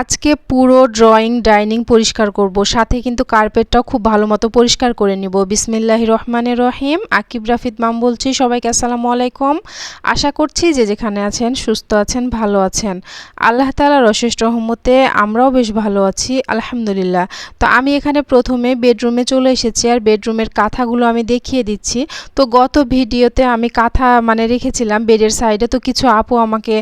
আজকে পুরো drawing dining পরিষ্কার করব। সাথে কিন্তু কার্পেটটাও খুব ভালো মতো পরিষ্কার করে নিব। বিসমিল্লাহ রহমানের রহিম। আকিব রাফিদ মাম বলছি, সবাইকে আসসালামু আলাইকুম। আশা করছি যে যেখানে আছেন, সুস্থ আছেন, ভালো আছেন। আল্লাহ তালার অশেষ রহমতে আমরাও বেশ ভালো আছি, আলহামদুলিল্লাহ। তো আমি এখানে প্রথমে বেডরুমে চলে এসেছি আর বেডরুমের কাঁথাগুলো আমি দেখিয়ে দিচ্ছি। তো গত ভিডিওতে আমি কাঁথা মানে রেখেছিলাম বেডের সাইডে তো কিছু আপু আমাকে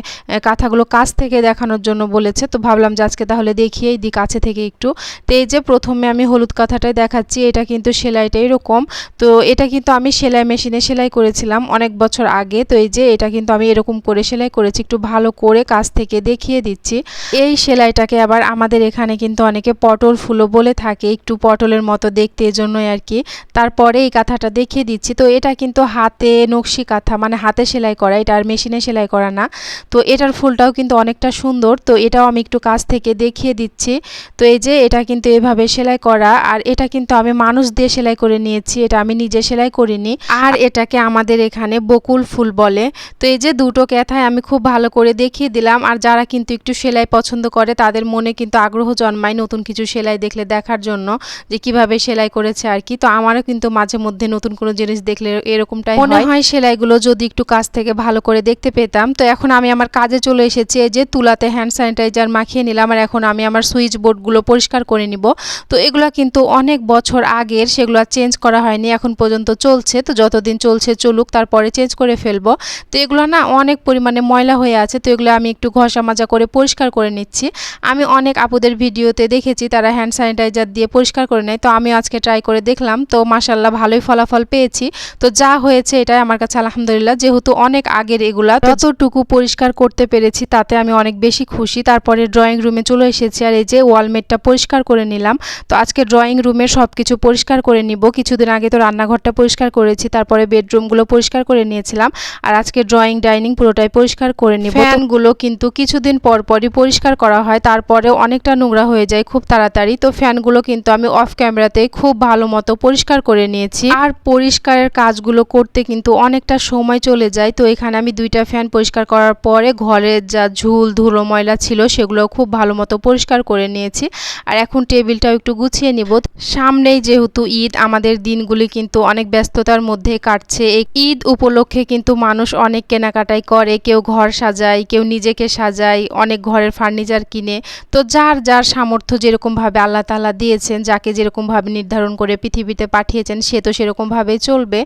কাঁথাগুলো কাছ থেকে দেখানোর জন্য বলেছে। তো ভাবলাম যে আজকে তাহলে দেখিয়েই দিই কাছে থেকে একটু। তো এই যে প্রথমে আমি হলুদ কাঁথাটাই দেখাচ্ছি, এটা কিন্তু সেলাইটা এরকম। তো এটা কিন্তু আমি সেলাই মেশিনে সেলাই করেছিলাম অনেক বছর আগে। তো এই যে এটা কিন্তু আমি এরকম করে সেলাই করেছি, একটু ভালো করে কাছ থেকে দেখিয়ে দিচ্ছি। এই সেলাইটাকে আবার আমাদের এখানে কিন্তু অনেকে পটল ফুলও বলে থাকে, একটু পটলের মতো দেখতে এজন্যই আর কি। তারপরে এই কাঁথাটা দেখিয়ে দিচ্ছি। তো এটা কিন্তু হাতে নকশি কাঁথা মানে হাতে সেলাই করা, এটা আর মেশিনে সেলাই করা না। তো এটার ফুলটাও কিন্তু অনেকটা সুন্দর। তো এটাও আমি একটু কাছ থেকে দেখিয়ে দিচ্ছি। তো এই যে এটা কিন্তু এভাবে সেলাই করা আর এটা কিন্তু আমি মানুষ দিয়ে সেলাই করে নিয়েছি এটা আমি নিজে সেলাই করিনি। আর এটাকে আমাদের এখানে বকুল ফুল বলে। তো এই যে দুটো ক্যাথায় আমি খুব ভালো করে দেখিয়ে দিলাম আর যারা কিন্তু একটু সেলাই পছন্দ করে তাদের মনে কিন্তু আগ্রহ জন্মায় নতুন কিছু সেলাই দেখলে দেখার জন্য যে কীভাবে সেলাই করেছে আর কি। তো আমারও কিন্তু মাঝে মধ্যে নতুন কোনো জিনিস দেখলে এরকমটাই মনে হয়। সেলাইগুলো যদি একটু কাছ থেকে ভালো করে দেখতে পেতাম তো এখন আমি আমার কাজে চলে এসেছি এই যে তুলাতে হ্যান্ড স্যানিটাইজার মাখিয়ে নিলাম। আর এখন আমি আমার সুইচ বোর্ডগুলো পরিষ্কার করে নিব। তো এগুলো কিন্তু অনেক বছর আগের সেগুলো আর চেঞ্জ করা হয়নি এখন পর্যন্ত চলছে। তো যতদিন চলছে চলুক তারপরে চেঞ্জ করে ফেলব। তো এগুলো না অনেক পরিমাণে ময়লা হয়ে আছে তো এগুলো আমি একটু ঘষা মাজা করে পরিষ্কার করে নিচ্ছি। আমি অনেক আপুদের ভিডিওতে দেখেছি তারা হ্যান্ড স্যানিটাইজার দিয়ে পরিষ্কার করে নেয়। তো আমি আজকে ট্রাই করে দেখলাম তো মাসাল্লাহ ভালোই ফলাফল পেয়েছি। তো যা হয়েছে এটাই আমার কাছে আলহামদুলিল্লাহ যেহেতু অনেক আগের এগুলা যতটুকু পরিষ্কার করতে পেরেছি তাতে আমি অনেক বেশি খুশি। তারপরে ড্রয়িং রুমে চলে এসেছি আর এই যে ওয়ালমেটটা পরিষ্কার করে নিলাম। তো আজকে ড্রয়িং রুমের সব কিছু পরিষ্কার করে নিব। কিছুদিন আগে তো রান্নাঘরটা পরিষ্কার করেছি, তারপরে বেডরুমগুলো পরিষ্কার করে নিয়েছিলাম। আর আজকে ড্রয়িং ডাইনিং পুরোটাই পরিষ্কার করে নিব। ফ্যানগুলো কিন্তু কিছুদিন পর পরই পরিষ্কার করা হয় তারপরে অনেকটা নোংরা হয়ে যায় খুব তাড়াতাড়ি। তো ফ্যানগুলো কিন্তু আমি অফ ক্যামেরাতে খুব ভালো মতো পরিষ্কার করে নিয়েছি। আর পরিষ্কারের কাজগুলো করতে কিন্তু অনেকটা সময় চলে যায়। তো এখানে আমি দুইটা ফ্যান পরিষ্কার করার পরে ঘরের যা ঝুল, ধুলো, ময়লা ছিল সেগুলো খুব ভালো মতো পরিষ্কার করে নিয়েছি। আর এখন টেবিলটাও একটু গুছিয়ে নিব। সামনেই যেহেতু ঈদ, আমাদের দিনগুলি কিন্তু অনেক ব্যস্ততার মধ্যে কাটছে। এই ঈদ উপলক্ষে কিন্তু মানুষ অনেক কেনাকাটাই করে। কেউ ঘর সাজায়, কেউ নিজেকে সাজায়, অনেক ঘরের ফার্নিচার কিনে। তো যার যার সামর্থ্য যেরকমভাবে আল্লাহ তাআলা দিয়েছেন, যাকে যেরকমভাবে নির্ধারণ করে পৃথিবীতে পাঠিয়েছেন, সে তো সেরকমভাবেই চলবে।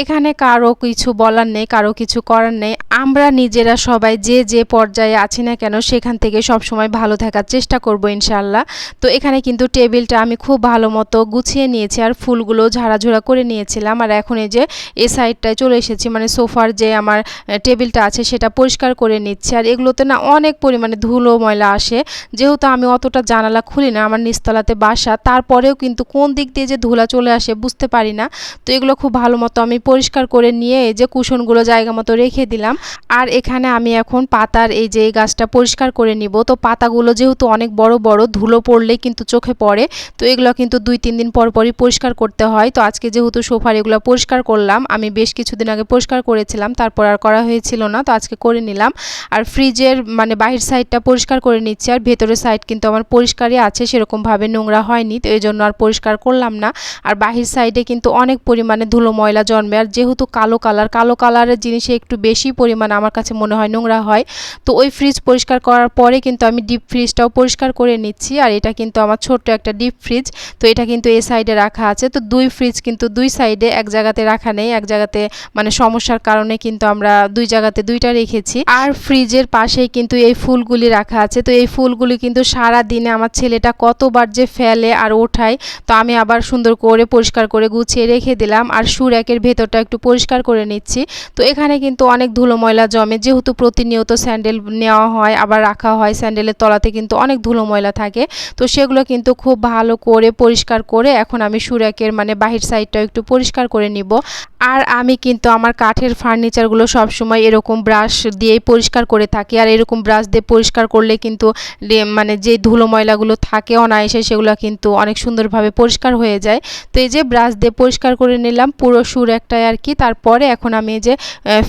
এখানে কারও কিছু বলার নেই, কারও কিছু করার নেই। আমরা নিজেরা সবাই যে যে পর্যায়ে আছি না কেন, সেখান থেকে সব সময় ভালো থাকার চেষ্টা করব ইনশাল্লাহ তো এখানে কিন্তু টেবিলটা আমি খুব ভালো মতো গুছিয়ে নিয়েছি আর ফুলগুলো ঝাড়াঝোড়া করে নিয়েছিলাম। আর এখন এই যে এ সাইডটায় চলে এসেছি মানে সোফার যে আমার টেবিলটা আছে সেটা পরিষ্কার করে নিচ্ছি। আর এগুলোতে না অনেক পরিমাণে ধুলো ময়লা আসে। যেহেতু আমি অতটা জানালা খুলি না, আমার নিচতলাতে বাসা, তারপরেও কিন্তু কোন দিক দিয়ে যে ধুলা চলে আসে বুঝতে পারি না। তো এগুলো খুব ভালো মতো আমি পরিষ্কার করে নিয়ে এই যে কুশনগুলো জায়গা মতো রেখে দিলাম। আর এখানে আমি এখন পাতার এই যে গাছটা পরিষ্কার করে নিব। তো পাতাগুলো যেহেতু অনেক বড় বড় ধুলো পড়লেই কিন্তু চোখে পড়ে। তো এগুলো কিন্তু দুই, তিন দিন পর পরই পরিষ্কার করতে হয়। তো আজকে যেহেতু সোফার এগুলো পরিষ্কার করলাম, আমি বেশ কিছুদিন আগে পরিষ্কার করেছিলাম, তারপর আর করা হয়েছিল না। তো আজকে করে নিলাম। আর ফ্রিজের মানে বাহির সাইডটা পরিষ্কার করে নিচ্ছি, আর ভেতরের সাইড কিন্তু আমার পরিষ্কারই আছে, সেরকমভাবে নোংরা হয়নি। তো এই জন্য আর পরিষ্কার করলাম না। আর বাহির সাইডে কিন্তু অনেক পরিমাণে ধুলো ময়লা জন্মে, আর যেহেতু কালো কালার, কালো কালারের জিনিসে একটু বেশি পরিমাণে আমার কাছে মনে হয় নোংরা হয়। তো ওই ফ্রিজ পরিষ্কার করার পরে কিন্তু আমি ডিপ ফ্রিজটাও পরিষ্কার করে নিচ্ছি আর এটা কিন্তু আমার ছোট্ট একটা ডিপ ফ্রিজ। তো এটা কিন্তু এই সাইডে রাখা আছে। তো দুই ফ্রিজ কিন্তু দুই সাইডে এক জায়গাতে রাখা নেই, এক জায়গাতে মানে সমস্যার কারণে কিন্তু আমরা দুই জায়গাতে দুইটা রেখেছি। আর ফ্রিজের পাশেই কিন্তু এই ফুলগুলি রাখা আছে। তো এই ফুলগুলি কিন্তু সারা দিনে আমার ছেলেটা কতবার যে ফেলে আর ওঠায়, তো আমি আবার সুন্দর করে পরিষ্কার করে গুছিয়ে রেখে দিলাম আর সুরাকের ভেতরটা একটু পরিষ্কার করে নিচ্ছি। তো এখানে কিন্তু অনেক ধুলো ময়লা জমে, যেহেতু প্রতিনিয়ত স্যান্ডেল নেওয়া হয়, আবার রাখা হয় স্যান্ডেলের তলাতে কিন্তু অনেক ধুলো ময়লা থাকে। তো সেগুলো কিন্তু খুব ভালো করে পরিষ্কার করে এখন আমি সুরাকের মানে বাহির সাইডটাও একটু পরিষ্কার করে নিব। আর আমি কিন্তু আমার কাঠের ফার্নিচারগুলো সবসময় এরকম ব্রাশ দিয়েই পরিষ্কার করে থাকি। আর এরকম ব্রাশ দিয়ে পরিষ্কার করলে কিন্তু মানে যে ধুলো ময়লাগুলো থাকে অনায়াসে সেগুলো কিন্তু অনেক সুন্দরভাবে পরিষ্কার হয়ে যায়। তো এই যে ব্রাশ দিয়ে পরিষ্কার করে নিলাম পুরো সুর একটাই আর কি। তারপরে এখন আমি যে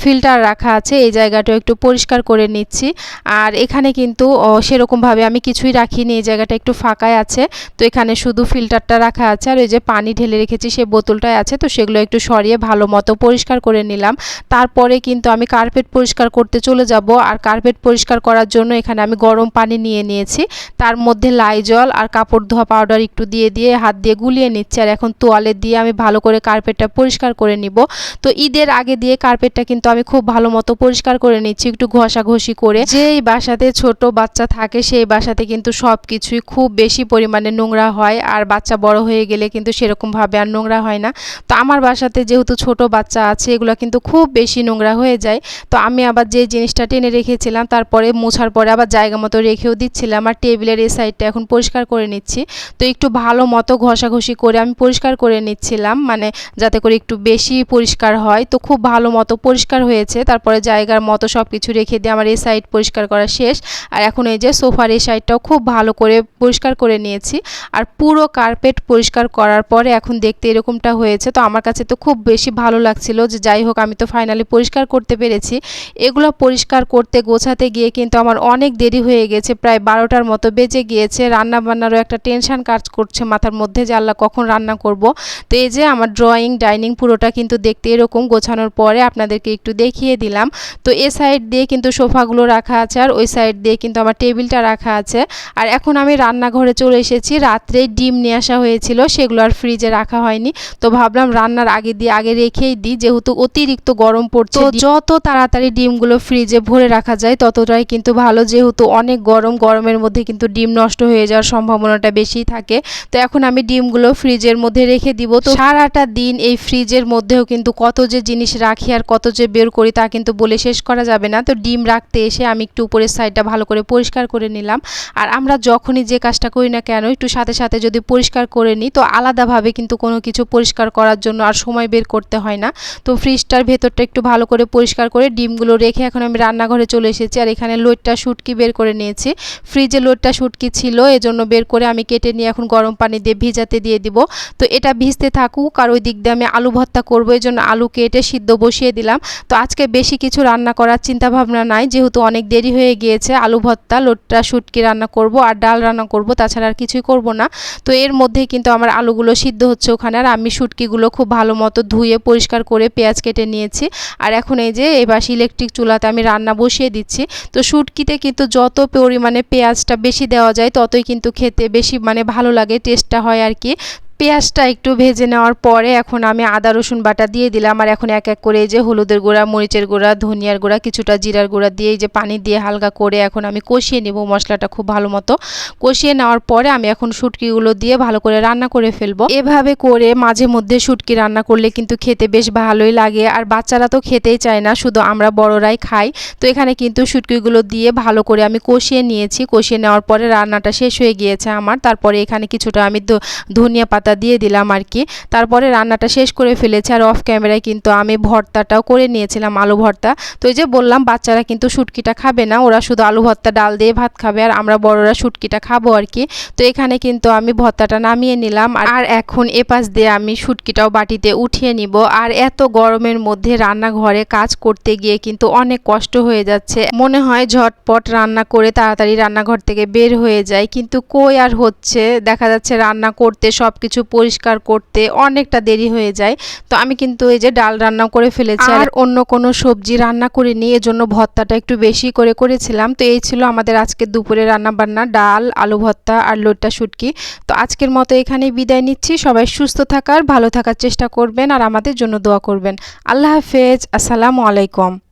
ফিল্টার রাখা আছে, এই জায়গাটাও একটু পরিষ্কার করে নিচ্ছি। আর এখানে কিন্তু সেরকম এরকমভাবে আমি কিছুই রাখিনি, এই জায়গাটা একটু ফাঁকাই আছে। তো এখানে শুধু ফিল্টারটা রাখা আছে আর ওই যে পানি ঢেলে রেখেছি সেই বোতলটাই আছে, তো সেগুলো একটু সরিয়ে ভালো মতো পরিষ্কার করে নিলাম। তারপরে কিন্তু আমি কার্পেট পরিষ্কার করতে চলে যাব আর কার্পেট পরিষ্কার করার জন্য এখানে আমি গরম পানি নিয়ে নিয়েছি। তার মধ্যে লাইজল আর কাপড় ধোয়া পাউডার একটু দিয়ে দিয়ে হাত দিয়ে গুলিয়ে নিচ্ছি আর এখন তোয়ালে দিয়ে আমি ভালো করে কার্পেটটা পরিষ্কার করে নিব। তো ঈদের আগে দিয়ে কার্পেটটা কিন্তু আমি খুব ভালো মতো পরিষ্কার করে নিচ্ছি, একটু ঘষাঘষি করে। যেই বাসাতে ছোট বাচ্চা থাকে সেই বাসাতে কিন্তু সব কিছুই খুব বেশি পরিমাণে নোংরা হয় আর বাচ্চা বড় হয়ে গেলে কিন্তু সেরকমভাবে আর নোংরা হয় না। তো আমার বাসাতে যেহেতু ছোট বাচ্চা আছে, এগুলো কিন্তু খুব বেশি নোংরা হয়ে যায়। তো আমি আবার যে জিনিসটা টেনে রেখেছিলাম, তারপরে মোছার পরে আবার জায়গা মতো রেখেও দিচ্ছিলাম আর টেবিলের এই সাইডটা এখন পরিষ্কার করে নিচ্ছি। তো একটু ভালো মতো ঘষাঘষি করে আমি পরিষ্কার করে নিচ্ছিলাম মানে যাতে করে একটু বেশি পরিষ্কার হয়। তো খুব ভালো মতো পরিষ্কার হয়েছে, তারপরে জায়গার মতো সব কিছু রেখে দিয়ে আমার এই সাইড পরিষ্কার করা শেষ। আর এখন এই যে সোফার এই সাইডটাও খুব ভালো করে পরিষ্কার করে নিয়েছি। আর পুরো কার্পেট পরিষ্কার করার পরে এখন দেখতে এরকমটা হয়েছে। তো আমার কাছে তো খুব বেশি ভালো লাগছিল যে যাই হোক আমি তো ফাইনালি পরিষ্কার করতে পেরেছি। এগুলো পরিষ্কার করতে গোছাতে গিয়ে কিন্তু আমার অনেক দেরি হয়ে গেছে। প্রায় বারোটার মতো বেজে গিয়েছে। রান্না বান্নারও একটা টেনশন কাজ করছে মাথার মধ্যে যে আল্লাহ কখন রান্না করব। তো এই যে আমার ড্রয়িং ডাইনিং পুরোটা কিন্তু দেখতে এরকম গোছানোর পরে আপনাদেরকে একটু দেখিয়ে দিলাম। তো এ সাইড দিয়ে কিন্তু সোফাগুলো রাখা আছে। আর ওই সাইড দিয়ে কিন্তু আমার টেবিলটা রাখা আছে। আর এখন আমি রান্নাঘরে চলে এসেছি। রাত্রে ডিম নিয়ে আসা হয়েছিল সেগুলো আর ফ্রিজে রাখা হয়নি। তো ভাবলাম রান্নার আগে দিয়ে আগে রেখেই দিই যেহেতু অতিরিক্ত গরম পড়ছে যত তাড়াতাড়ি ডিমগুলো ফ্রিজে ভরে রাখা যায় ততটাই কিন্তু ভালো যেহেতু অনেক গরম গরমের মধ্যে কিন্তু ডিম নষ্ট হয়ে যাওয়ার সম্ভাবনাটা বেশি থাকে। তো এখন আমি ডিমগুলো ফ্রিজের মধ্যে রেখে দিব। তো সারাটা দিন এই ফ্রিজের মধ্যেও কিন্তু কত যে জিনিস রাখি আর কত যে বের করি তা কিন্তু বলে শেষ করা যাবে না। তো ডিম রাখতে এসে আমি একটু উপরের সাইডটা ভালো করে পরিষ্কার করে নিলাম। আর আমরা যখনই যে কাজটা করি না কেন, একটু সাথে সাথে যদি পরিষ্কার করে নিই, তো আলাদাভাবে কিন্তু কোনো কিছু পরিষ্কার করার জন্য আর সময় বের করতে হয় না। তো ফ্রিজটার ভেতরটা একটু ভালো করে পরিষ্কার করে ডিমগুলো রেখে এখন আমি রান্নাঘরে চলে এসেছি। আর এখানে লোটটা শুটকি বের করে নিয়েছি। ফ্রিজে লোটটা শুটকি ছিল, এজন্য বের করে আমি কেটে নিয়ে এখন গরম পানি দিয়ে ভিজাতে দিয়ে দিব। তো এটা ভিজতে থাকুক, আর ওই দিক দিয়ে আমি আলু ভর্তা করব এই জন্য আলু কেটে সিদ্ধ বসিয়ে দিলাম। তো আজকে বেশি কিছু রান্না করার চিন্তা ভাবনা নাই, যেহেতু অনেক দেরি হয়ে গিয়েছে আলু ভর্তা লোটটা শুটকি রান্না করব আর ডাল রান্না করব, তাছাড়া আর কিছুই করব না। তো এর মধ্যেই কিন্তু আমার আলুগুলো সিদ্ধ হচ্ছে ওখানে আর আমি শুটকিগুলো খুব ভালো মতো ধুয়ে পরিষ্কার করে পেঁয়াজ কেটে নিয়েছি। আর এখন এই যে এবার ইলেকট্রিক চুলাতে আমি রান্না বসিয়ে দিচ্ছি। তো শুটকিতে কিন্তু যত পরিমাণে পেঁয়াজটা বেশি দেওয়া যায়, ততই কিন্তু খেতে বেশি মানে ভালো লাগে টেস্টটা হয় আর কি। পেঁয়াজটা একটু ভেজে নেওয়ার পরে এখন আমি আদা, রসুন বাটা দিয়ে দিলাম। আর এখন এক এক করে এই যে হলুদের গুঁড়া, মরিচের গুঁড়া, ধনিয়ার গুঁড়া, কিছুটা জিরার গুঁড়া দিয়ে এই যে পানি দিয়ে হালকা করে এখন আমি কষিয়ে নেব মশলাটা খুব ভালো মতো। কষিয়ে নেওয়ার পরে আমি এখন শুটকিগুলো দিয়ে ভালো করে রান্না করে ফেলব। এভাবে করে মাঝে মধ্যে শুটকি রান্না করলে কিন্তু খেতে বেশ ভালোই লাগে। আর বাচ্চারা তো খেতেই চায় না, শুধু আমরা বড়রাই খাই। তো এখানে কিন্তু শুটকিগুলো দিয়ে ভালো করে আমি কষিয়ে নিয়েছি। কষিয়ে নেওয়ার পরে রান্নাটা শেষ হয়ে গিয়েছে আমার। তারপরে এখানে কিছুটা আমি ধনিয়া পাতা ভর্তা দিয়ে দিলাম আর কি। তারপরে রান্নাটা শেষ করে ফেলেছে আর অফ ক্যামেরায় কিন্তু আমি ভর্তাটাও করে নিয়েছিলাম আলু ভর্তা। তো এই যে বললাম, বাচ্চারা কিন্তু শুটকিটা খাবে না, ওরা শুধু আলু ভর্তা, ডাল দিয়ে ভাত খাবে আর আমরা বড়রা শুটকিটা খাব আর কি। তো এখানে কিন্তু আমি ভর্তাটা নামিয়ে নিলাম আর এখন এপাশ দিয়ে আমি শুটকিটাও বাটিতে উঠিয়ে নিব। আর এত গরমের মধ্যে রান্নাঘরে কাজ করতে গিয়ে কিন্তু অনেক কষ্ট হয়ে যাচ্ছে। মনে হয় ঝটপট রান্না করে তাড়াতাড়ি রান্নাঘর থেকে বের হয়ে যায় কিন্তু কই আর হচ্ছে? দেখা যাচ্ছে রান্না করতে সব কিছু পরিষ্কার করতে অনেকটা দেরি হয়ে যায়। তো আমি কিন্তু এই যে ডাল রান্না করে ফেলেছি আর অন্য কোনো সবজি রান্না করিনি এজন্য ভর্তাটা একটু বেশি করে করেছিলাম। তো এই ছিল আমাদের আজকে দুপুরে রান্না বান্না ডাল আলু ভর্তা আর লোটটা শুটকি। তো আজকের মতো এখানেই বিদায় নিচ্ছি। সবাই সুস্থ থাকার ভালো থাকার চেষ্টা করবেন আর আমাদের জন্য দোয়া করবেন। আল্লাহ হাফেজ। আসসালামু আলাইকুম।